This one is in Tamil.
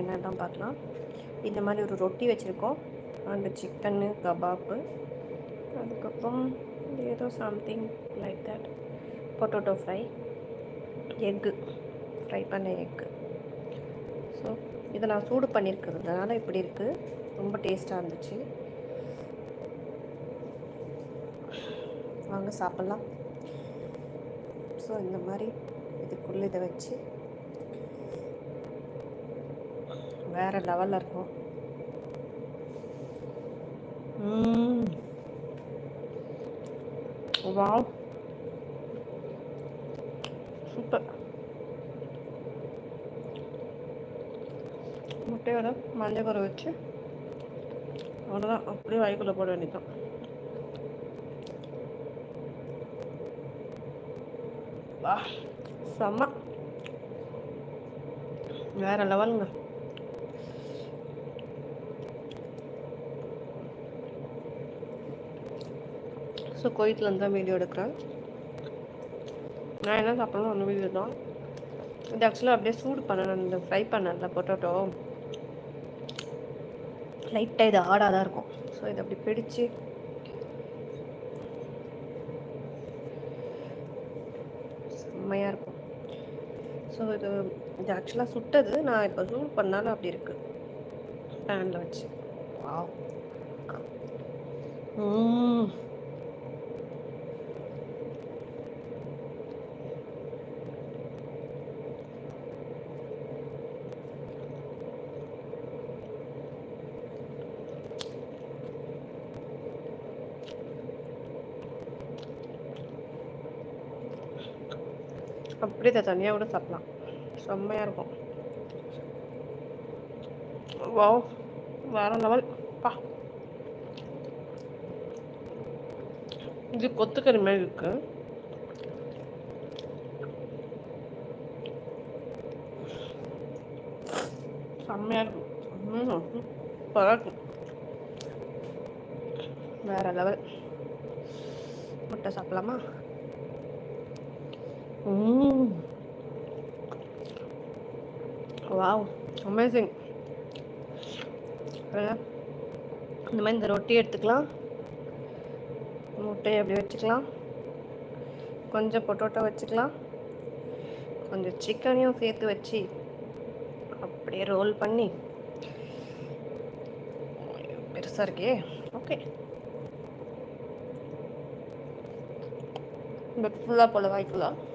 என்னென்னு பார்க்கலாம். இந்த மாதிரி ஒரு ரொட்டி வச்சுருக்கோம். அண்டு சிக்கன்னு கபாப்பு. அதுக்கப்புறம் ஏதோ something like that potato fry egg fry பண்ண எக்கு ஸோ இதை நான் சூடு பண்ணியிருக்கிறதுனால இப்படி இருக்குது ரொம்ப டேஸ்ட்டாக இருந்துச்சு. வாங்க சாப்பிட்லாம். ஸோ இந்த மாதிரி இதுக்குள்ளே இதை வச்சு வேறு லெவலில் இருக்கும். வாவ் சூப்பர் முட்டையோட மஞ்சள் குறை வச்சு அவ்வளோதான் அப்படியே வாய்க்குள்ளே போட வேண்டியதான் வா. செம்ம. வேற லெவலுங்க ஸோ கோயத்துலேருந்து தான் வீடியோ எடுக்கிறேன். நான் என்ன சாப்பிட்ணும் ஒன்று வீடியோ தான். இது ஆக்சுவலாக அப்படியே சூடு பண்ணணும் இந்த ஃப்ரை பண்ணல பொட்டோட்டோ லைட்டாக இது ஆடாக தான் இருக்கும். ஸோ இதை அப்படி பிடிச்சு செம்மையாக இருக்கும். ஸோ இது இது ஆக்சுவலாக சுட்டது. நான் இப்போ சூடு பண்ணாலும் அப்படி இருக்குது பேனில் வச்சு. வாவ் அப்படி அப்படியே இதை தனியாக கூட சாப்பிடலாம். செம்மையாக இருக்கும். வாவ் வேற லெவல். பா. இது கொத்துக்கறி மாதிரி இருக்கு. செம்மையாக இருக்கும். சூப்பராக வேற லெவல். முட்டை சாப்பிடலாமா? Mm. வாவ் அமேசிங் இந்த மாதிரி இந்த ரொட்டி எடுத்துக்கலாம். முட்டையை அப்படி வச்சுக்கலாம். கொஞ்சம் பொட்டோட்டோ வச்சுக்கலாம். கொஞ்சம் சிக்கனையும் சேர்த்து வச்சு அப்படியே ரோல் பண்ணி. பெருசாக இருக்கே. ஓகே பட் ஃபுல்லாக போல் வாய்க்கலாம்